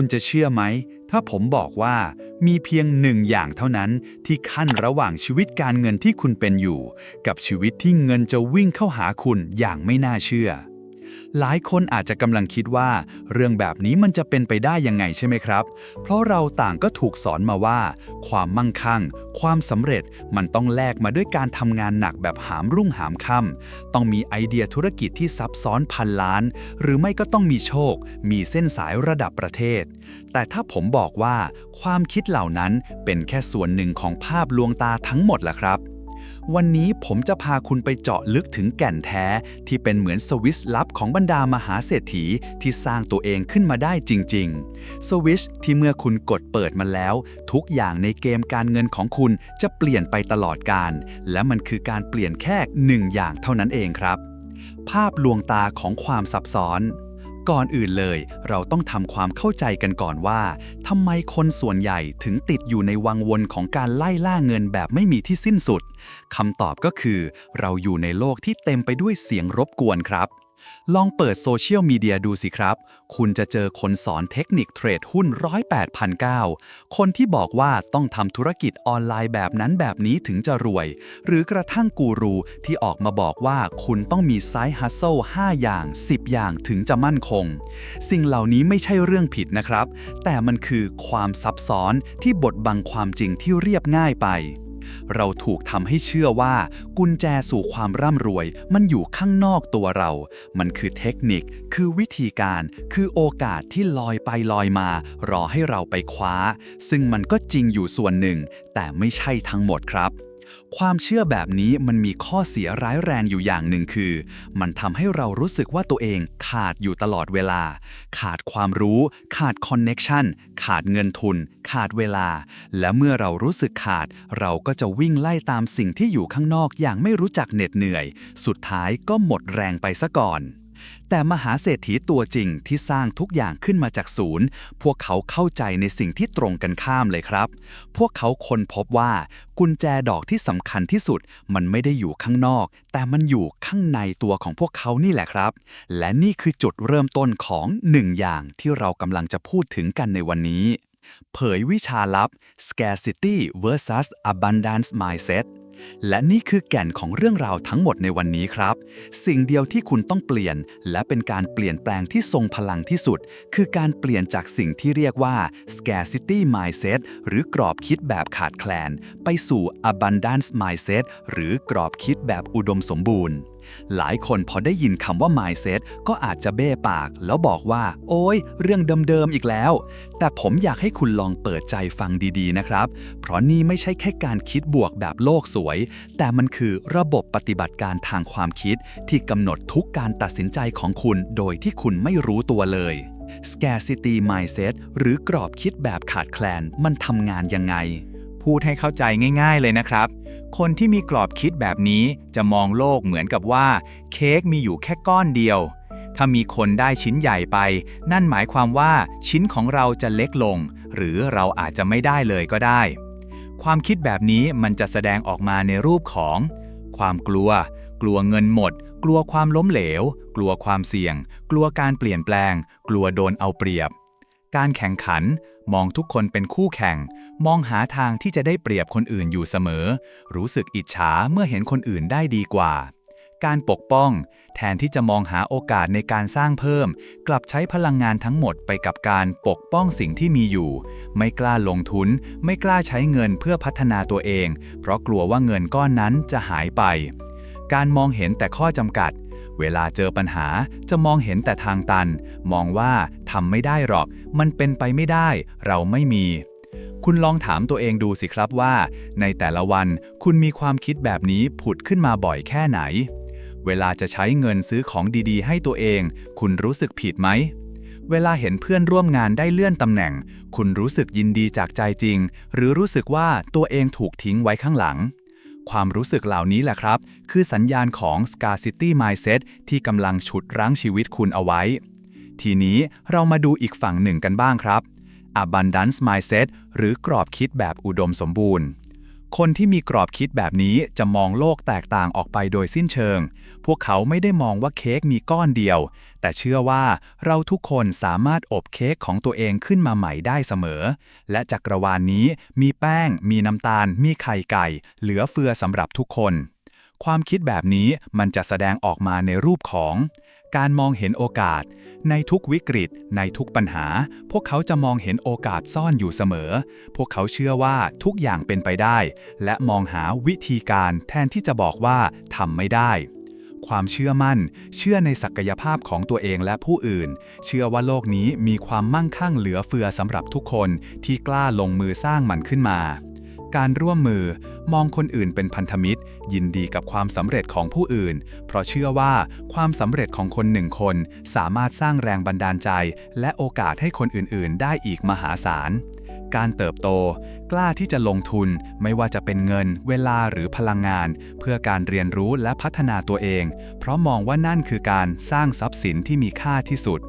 คุณจะเชื่อไหม ถ้าผมบอกว่ามีเพียงหนึ่งอย่างเท่านั้นที่ขั้นระหว่างชีวิตการเงินที่คุณเป็นอยู่ กับชีวิตที่เงินจะวิ่งเข้าหาคุณอย่างไม่น่าเชื่อ หลายคนอาจจะกำลังคิดว่า เรื่องแบบนี้มันจะเป็นไปได้ยังไงใช่ไหมครับ เพราะเราต่างก็ถูกสอนมาว่า ความมั่งคั่ง ความสำเร็จมันต้องแลกมาด้วยการทำงานหนักแบบหามรุ่งหามค่ำต้องมีไอเดียธุรกิจที่ซับซ้อนพันล้าน หรือไม่ก็ต้องมีโชค มีเส้นสายระดับประเทศ แต่ถ้าผมบอกว่า ความคิดเหล่านั้นเป็นแค่ส่วนหนึ่งของภาพลวงตาทั้งหมดล่ะครับ วันนี้ผมจะพาคุณไปเจาะลึกถึงแก่นแท้ ที่เป็นเหมือนสวิสลับของบรรดามหาเศรษฐีที่สร้างตัวเองขึ้นมาได้จริง ๆ สวิชที่เมื่อคุณกดเปิดมันแล้ว ทุกอย่างในเกมการเงินของคุณจะเปลี่ยนไปตลอดการ และมันคือการเปลี่ยนแค่หนึ่งอย่างเท่านั้นเองครับ ภาพลวงตาของความซับซ้อน ก่อนอื่นเลย เราต้องทำความเข้าใจกันก่อนว่าทำไมคนส่วนใหญ่ถึงติดอยู่ในวังวนของการไล่ล่าเงินแบบไม่มีที่สิ้นสุดคำตอบก็คือ เราอยู่ในโลกที่เต็มไปด้วยเสียงรบกวนครับ ลองเปิดโซเชียลมีเดียดูสิครับ คุณจะเจอคนสอนเทคนิคเทรดหุ้นร้อยแปดพันเคนที่บอกว่าต้องทำธุรกิจออนไลน์แบบนั้นแบบนี้ถึงจะรวย หรือกระทั่งกูรูที่ออกมาบอกว่าคุณต้องมีไซส์ฮัสเซิล5อย่าง 10 อย่างถึงจะมั่นคง สิ่งเหล่านี้ไม่ใช่เรื่องผิดนะครับ แต่มันคือความซับซ้อนที่บดบังความจริงที่เรียบง่ายไป เราถูกทำให้เชื่อว่า กุญแจสู่ความร่ำรวย มันอยู่ข้างนอกตัวเรา มันคือเทคนิค คือวิธีการ คือโอกาสที่ลอยไปลอยมา รอให้เราไปคว้า ซึ่งมันก็จริงอยู่ส่วนหนึ่ง แต่ไม่ใช่ทั้งหมดครับ ความเชื่อแบบนี้มันมีข้อเสียร้ายแรงอยู่อย่างหนึ่งคือ มันทำให้เรารู้สึกว่าตัวเองขาดอยู่ตลอดเวลา ขาดความรู้ ขาดคอนเน็กชันขาดเงินทุน ขาดเวลา และเมื่อเรารู้สึกขาด เราก็จะวิ่งไล่ตามสิ่งที่อยู่ข้างนอกอย่างไม่รู้จักเหน็ดเหนื่อย สุดท้ายก็หมดแรงไปซะก่อน แต่มหาเศรษฐีตัวจริงที่สร้างทุกอย่างขึ้นมาจากศูนย์ พวกเขาเข้าใจในสิ่งที่ตรงกันข้ามเลยครับ พวกเขาค้นพบว่ากุญแจดอกที่สำคัญที่สุด มันไม่ได้อยู่ข้างนอก แต่มันอยู่ข้างในตัวของพวกเขานี่แหละครับ และนี่คือจุดเริ่มต้นของหนึ่งอย่างที่เรากำลังจะพูดถึงกันในวันนี้ เผยวิชาลับ scarcity versus abundance mindset และนี่คือแก่นของเรื่องราวทั้งหมดในวันนี้ครับ สิ่งเดียวที่คุณต้องเปลี่ยน และเป็นการเปลี่ยนแปลงที่ทรงพลังที่สุด คือการเปลี่ยนจากสิ่งที่เรียกว่า scarcity mindset หรือกรอบคิดแบบขาดแคลน ไปสู่ abundance mindset หรือกรอบคิดแบบอุดมสมบูรณ์หลายคนพอได้ยินคำว่า mindset ก็อาจจะเบ้ปาก แล้วบอกว่า โอ้ย เรื่องเดิมๆอีกแล้ว แต่ผมอยากให้คุณลองเปิดใจฟังดีๆนะครับ เพราะนี่ไม่ใช่แค่การคิดบวกแบบโลกสววย แต่มันคือระบบปฏิบัติการทางความคิดที่กำหนดทุกการตัดสินใจของคุณโดยที่คุณไม่รู้ตัวเลย scarcity mindset หรือกรอบคิดแบบขาดแคลนมันทำงานยังไง พูดให้เข้าใจง่าย ๆเลยนะครับ คนที่มีกรอบคิดแบบนี้จะมองโลกเหมือนกับว่า เค้กมีอยู่แค่ก้อนเดียว ถ้ามีคนได้ชิ้นใหญ่ไป นั่นหมายความว่าชิ้นของเราจะเล็กลง หรือเราอาจจะไม่ได้เลยก็ได้ ความคิดแบบนี้มันจะแสดงออกมาในรูปของ ความกลัว กลัวเงินหมด กลัวความล้มเหลว กลัวความเสี่ยง กลัวการเปลี่ยนแปลง กลัวโดนเอาเปรียบ การแข่งขัน มองทุกคนเป็นคู่แข่ง มองหาทางที่จะได้เปรียบคนอื่นอยู่เสมอ รู้สึกอิจฉาเมื่อเห็นคนอื่นได้ดีกว่า การปกป้อง แทนที่จะมองหาโอกาสในการสร้างเพิ่ม กลับใช้พลังงานทั้งหมดไปกับการปกป้องสิ่งที่มีอยู่ ไม่กล้าลงทุน ไม่กล้าใช้เงินเพื่อพัฒนาตัวเอง เพราะกลัวว่าเงินก้อนนั้นจะหายไป การมองเห็นแต่ข้อจำกัด เวลาเจอปัญหาจะมองเห็นแต่ทางตัน มองว่าทำไม่ได้หรอก มันเป็นไปไม่ได้ เราไม่มีคุณลองถามตัวเองดูสิครับว่า ในแต่ละวันคุณมีความคิดแบบนี้ผุดขึ้นมาบ่อยแค่ไหน เวลาจะใช้เงินซื้อของดีๆ ให้ตัวเอง คุณรู้สึกผิดไหม เวลาเห็นเพื่อนร่วมงานได้เลื่อนตำแหน่ง คุณรู้สึกยินดีจากใจจริง หรือรู้สึกว่าตัวเองถูกทิ้งไว้ข้างหลัง ความรู้สึกเหล่านี้แหละครับ คือสัญญาณของ scarcity mindset ที่กำลังฉุดรั้งชีวิตคุณเอาไว้ ทีนี้เรามาดูอีกฝั่งหนึ่งกันบ้างครับ abundance mindset หรือกรอบคิดแบบอุดมสมบูรณ์ คนที่มีกรอบคิดแบบนี้จะมองโลกแตกต่างออกไปโดยสิ้นเชิง พวกเขาไม่ได้มองว่าเค้กมีก้อนเดียว แต่เชื่อว่าเราทุกคนสามารถอบเค้กของตัวเองขึ้นมาใหม่ได้เสมอ และจักรวาลนนี้มีแป้ง มีน้ำตาล มีไข่ไก่ เหลือเฟือสำหรับทุกคน ความคิดแบบนี้มันจะแสดงออกมาในรูปของ การมองเห็นโอกาส ในทุกวิกฤต ในทุกปัญหา พวกเขาจะมองเห็นโอกาสซ่อนอยู่เสมอ พวกเขาเชื่อว่าทุกอย่างเป็นไปได้ และมองหาวิธีการแทนที่จะบอกว่าทำไม่ได้ ความเชื่อมั่น เชื่อในศักยภาพของตัวเองและผู้อื่น เชื่อว่าโลกนี้มีความมั่งคั่งเหลือเฟือสำหรับทุกคนที่กล้าลงมือสร้างมันขึ้นมา การร่วมมือ มองคนอื่นเป็นพันธมิตร ยินดีกับความสำเร็จของผู้อื่น เพราะเชื่อว่าความสำเร็จของคนหนึ่งคน สามารถสร้างแรงบันดาลใจ และโอกาสให้คนอื่นๆ ได้อีกมหาศาล การเติบโต กล้าที่จะลงทุนไม่ว่าจะเป็นเงิน เวลาหรือพลังงาน เพื่อการเรียนรู้และพัฒนาตัวเอง เพราะมองว่านั่นคือการสร้างทรัพย์สินที่มีค่าที่สุด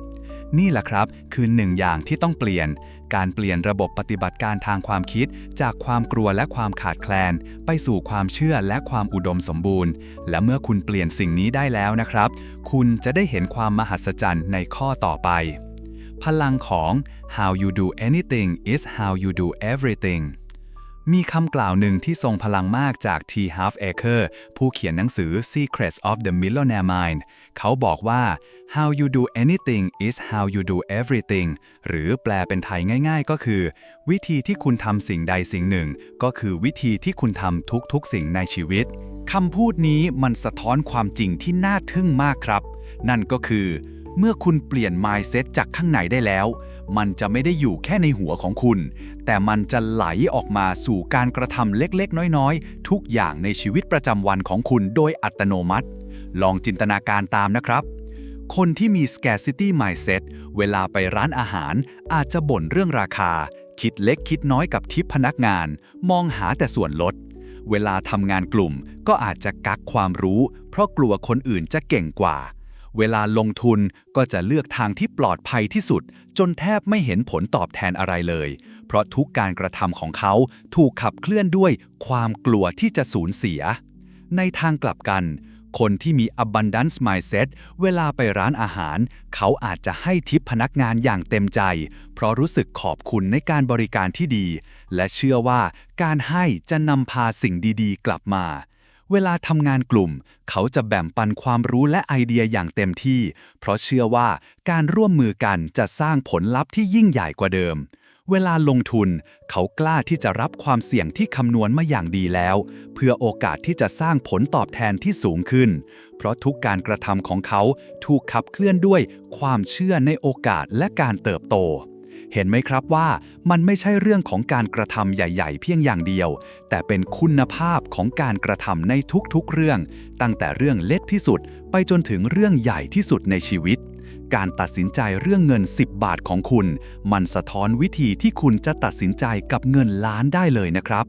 นี่แหละครับ คือหนึ่งอย่างที่ต้องเปลี่ยน การเปลี่ยนระบบปฏิบัติการทางความคิด จากความกลัวและความขาดแคลน ไปสู่ความเชื่อและความอุดมสมบูรณ์ และเมื่อคุณเปลี่ยนสิ่งนี้ได้แล้วนะครับ คุณจะได้เห็นความมหัศจรรย์ในข้อต่อไป พลังของ how you do anything is how you do everything มีคำกล่าวหนึ่งที่ทรงพลังมากจาก T. Half Acre ผู้เขียนหนังสือ Secrets of the Millionaire Mind เขาบอกว่า how you do anything is how you do everything หรือแปลเป็นไทยง่าย ๆ ก็คือ วิธีที่คุณทำสิ่งใดสิ่งหนึ่ง ก็คือวิธีที่คุณทำทุกๆสิ่งในชีวิตคำพูดนี้มันสะท้อนความจริงที่น่าทึ่งมากครับ นั่นก็คือ เมื่อคุณเปลี่ยน mindset จากข้างในได้แล้ว มันจะไม่ได้อยู่แค่ในหัวของคุณ แต่มันจะไหลออกมาสู่การกระทำเล็กๆ น้อยๆ ทุกอย่างในชีวิตประจำวันของคุณโดยอัตโนมัติ ลองจินตนาการตามนะครับ คนที่มี scarcity mindset เวลาไปร้านอาหาร อาจจะบ่นเรื่องราคา คิดเล็กคิดน้อยกับทิปพนักงาน มองหาแต่ส่วนลดเวลาทำงานกลุ่มก็อาจจะกักความรู้ เพราะกลัวคนอื่นจะเก่งกว่า เวลาลงทุนก็จะเลือกทางที่ปลอดภัยที่สุด จนแทบไม่เห็นผลตอบแทนอะไรเลย เพราะทุกการกระทำของเขาถูกขับเคลื่อนด้วยความกลัวที่จะสูญเสีย ในทางกลับกัน คนที่มี abundance mindset เวลาไปร้านอาหาร เขาอาจจะให้ทิปพนักงานอย่างเต็มใจ เพราะรู้สึกขอบคุณในการบริการที่ดี และเชื่อว่าการให้จะนำพาสิ่งดีๆ กลับมา เวลาทำงานกลุ่ม เขาจะแบ่งปันความรู้และไอเดียอย่างเต็มที่ เพราะเชื่อว่าการร่วมมือกันจะสร้างผลลัพธ์ที่ยิ่งใหญ่กว่าเดิม เวลาลงทุน เขากล้าที่จะรับความเสี่ยงที่คำนวณมาอย่างดีแล้ว เพื่อโอกาสที่จะสร้างผลตอบแทนที่สูงขึ้น เพราะทุกการกระทำของเขาถูกขับเคลื่อนด้วยความเชื่อในโอกาสและการเติบโต เห็นไหมครับว่ามันไม่ใช่เรื่องของการกระทำใหญ่ ๆ เพียงอย่างเดียว แต่เป็นคุณภาพของการกระทำในทุกๆเรื่อง ตั้งแต่เรื่องเล็กที่สุด ไปจนถึงเรื่องใหญ่ที่สุดในชีวิต การตัดสินใจเรื่องเงิน 10 บาทของคุณ มันสะท้อนวิธีที่คุณจะตัดสินใจกับเงินล้านได้เลยนะครับ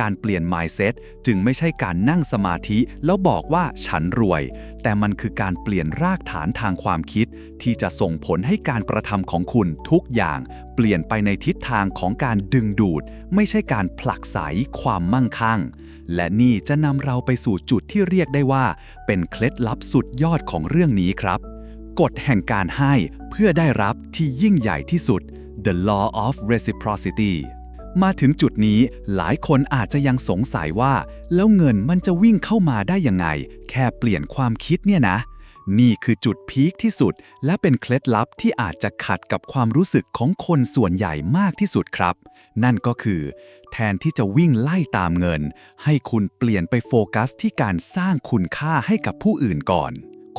การเปลี่ยน mindset จึงไม่ใช่การนั่งสมาธิ แล้วบอกว่าฉันรวย แต่มันคือการเปลี่ยนรากฐานทางความคิด ที่จะส่งผลให้การกระทำของคุณทุกอย่าง เปลี่ยนไปในทิศทางของการดึงดูด ไม่ใช่การผลักไสความมั่งคั่ง และนี่จะนำเราไปสู่จุดที่เรียกได้ว่า เป็นเคล็ดลับสุดยอดของเรื่องนี้ครับกฎแห่งการให้เพื่อได้รับที่ยิ่งใหญ่ที่สุด The Law of Reciprocity มาถึงจุดนี้หลายคนอาจจะยังสงสัยว่า แล้วเงินมันจะวิ่งเข้ามาได้ยังไง แค่เปลี่ยนความคิดเนี่ยนะ นี่คือจุดพีคที่สุด และเป็นเคล็ดลับที่อาจจะขัดกับความรู้สึกของคนส่วนใหญ่มากที่สุดครับ นั่นก็คือ แทนที่จะวิ่งไล่ตามเงิน ให้คุณเปลี่ยนไปโฟกัสที่การสร้างคุณค่าให้กับผู้อื่นก่อน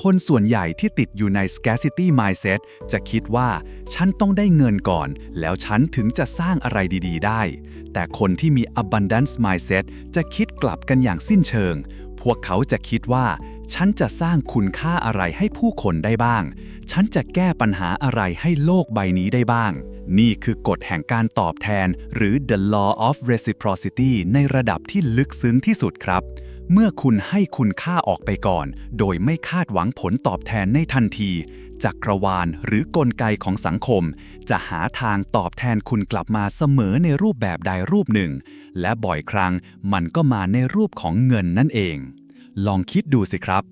คนส่วนใหญ่ที่ติดอยู่ใน scarcity mindset จะคิดว่าฉันต้องได้เงินก่อน แล้วฉันถึงจะสร้างอะไรดีๆ ได้ แต่คนที่มี abundance mindset จะคิดกลับกันอย่างสิ้นเชิง พวกเขาจะคิดว่า ฉันจะสร้างคุณค่าอะไรให้ผู้คนได้บ้าง ฉันจะแก้ปัญหาอะไรให้โลกใบนี้ได้บ้าง นี่คือกฎแห่งการตอบแทน หรือ the law of reciprocity ในระดับที่ลึกซึ้งที่สุดครับ เมื่อคุณให้คุณค่าออกไปก่อน โดยไม่คาดหวังผลตอบแทนในทันทีจักรวาลหรือกลไกของสังคม จะหาทางตอบแทนคุณกลับมาเสมอในรูปแบบใดรูปหนึ่ง และบ่อยครั้งมันก็มาในรูปของเงินนั่นเอง ลองคิดดูสิครับ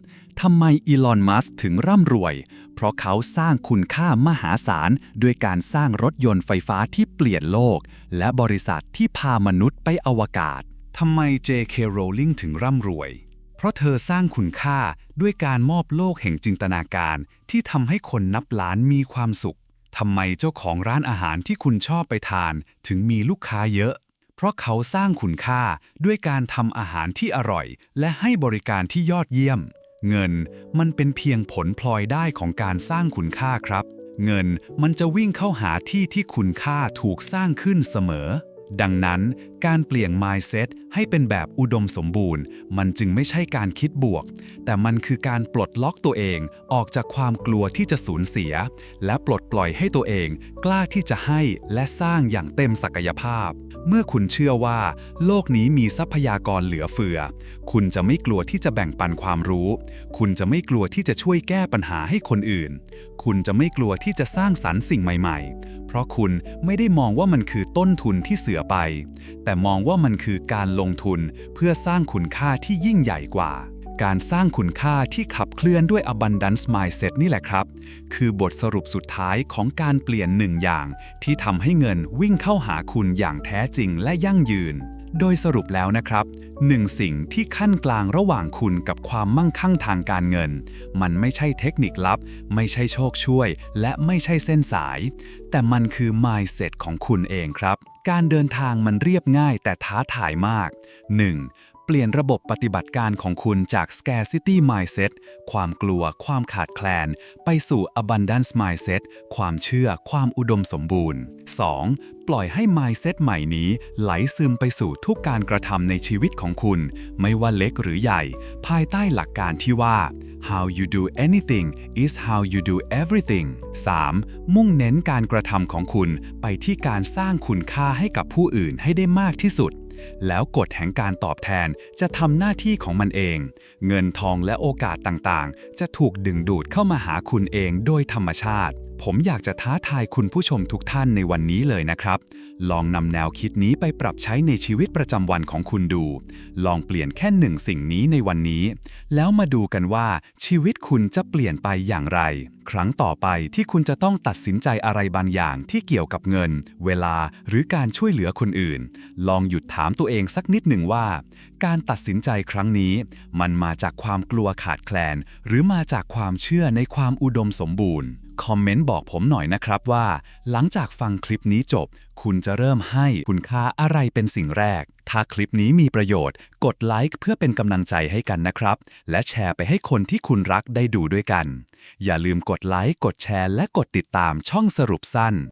ทำไมอีลอน มัสก์ถึงร่ำรวย เพราะเขาสร้างคุณค่ามหาศาล ด้วยการสร้างรถยนต์ไฟฟ้าที่เปลี่ยนโลก และบริษัทที่พามนุษย์ไปอวกาศ ทำไม J.K. Rowling ถึงร่ำรวย เพราะเธอสร้างคุณค่าด้วยการมอบโลกแห่งจินตนาการ ที่ทำให้คนนับล้านมีความสุข ทำไมเจ้าของร้านอาหารที่คุณชอบไปทาน ถึงมีลูกค้าเยอะ เพราะเขาสร้างคุณค่าด้วยการทำอาหารที่อร่อย และให้บริการที่ยอดเยี่ยม เงินมันเป็นเพียงผลพลอยได้ของการสร้างคุณค่าครับ เงินมันจะวิ่งเข้าหาที่ที่คุณค่าถูกสร้างขึ้นเสมอ ดังนั้น การเปลี่ยน mindset ให้เป็นแบบอุดมสมบูรณ์ มันจึงไม่ใช่การคิดบวก แต่มันคือการปลดล็อกตัวเองออกจากความกลัวที่จะสูญเสีย และปลดปล่อยให้ตัวเอง กล้าที่จะให้และสร้างอย่างเต็มศักยภาพ เมื่อคุณเชื่อว่า โลกนี้มีทรัพยากรเหลือเฟือ คุณจะไม่กลัวที่จะแบ่งปันความรู้ คุณจะไม่กลัวที่จะช่วยแก้ปัญหาให้คนอื่น คุณจะไม่กลัวที่จะสร้างสรรค์สิ่งใหม่ ๆ เพราะคุณไม่ได้มองว่ามันคือต้นทุนที่เสือไป แต่มองว่ามันคือการลงทุนเพื่อสร้างคุณค่าที่ยิ่งใหญ่กว่า การสร้างคุณค่าที่ขับเคลื่อนด้วย abundance mindset นี่แหละครับ คือบทสรุปสุดท้ายของการเปลี่ยนหนึ่งอย่าง ที่ทำให้เงินวิ่งเข้าหาคุณอย่างแท้จริงและยั่งยืน โดยสรุปแล้วนะครับหนึ่งสิ่งที่ขั้นกลางระหว่างคุณกับความมั่งคั่งทางการเงิน มันไม่ใช่เทคนิคลับ ไม่ใช่โชคช่วย และไม่ใช่เส้นสาย แต่มันคือ mindset ของคุณเองครับ การเดินทางมันเรียบง่ายแต่ท้าทายมาก 1. เปลี่ยนระบบปฏิบัติการของคุณจาก scarcity mindset ความกลัว ความขาดแคลน ไปสู่ abundance mindset ความเชื่อ ความอุดมสมบูรณ์ 2. ปล่อยให้ mindset ใหม่นี้ไหลซึมไปสู่ทุกการกระทำในชีวิตของคุณ ไม่ว่าเล็กหรือใหญ่ ภายใต้หลักการที่ว่า how you do anything is how you do everything 3. มุ่งเน้นการกระทำของคุณไปที่การสร้างคุณค่าให้กับผู้อื่นให้ได้มากที่สุด แล้วกฎแห่งการตอบแทนจะทำหน้าที่ของมันเอง เงินทองและโอกาสต่างๆ จะถูกดึงดูดเข้ามาหาคุณเองโดยธรรมชาติ ผมอยากจะท้าทายคุณผู้ชมทุกท่านในวันนี้เลยนะครับ ลองนำแนวคิดนี้ไปปรับใช้ในชีวิตประจำวันของคุณดู ลองเปลี่ยนแค่หนึ่งสิ่งนี้ในวันนี้ แล้วมาดูกันว่าชีวิตคุณจะเปลี่ยนไปอย่างไร ครั้งต่อไปที่คุณจะต้องตัดสินใจอะไรบางอย่างที่เกี่ยวกับเงิน เวลาหรือการช่วยเหลือคนอื่น ลองหยุดถามตัวเองสักนิดหนึ่งว่า การตัดสินใจครั้งนี้ มันมาจากความกลัวขาดแคลน หรือมาจากความเชื่อในความอุดมสมบูรณ์ คอมเมนต์บอกผมหน่อยนะครับว่า หลังจากฟังคลิปนี้จบ คุณจะเริ่มให้คุณค่าอะไรเป็นสิ่งแรก ถ้าคลิปนี้มีประโยชน์ กดไลค์เพื่อเป็นกำลังใจให้กันนะครับ และแชร์ไปให้คนที่คุณรักได้ดูด้วยกัน อย่าลืมกดไลค์กดแชร์และกดติดตามช่องสรุปสั้น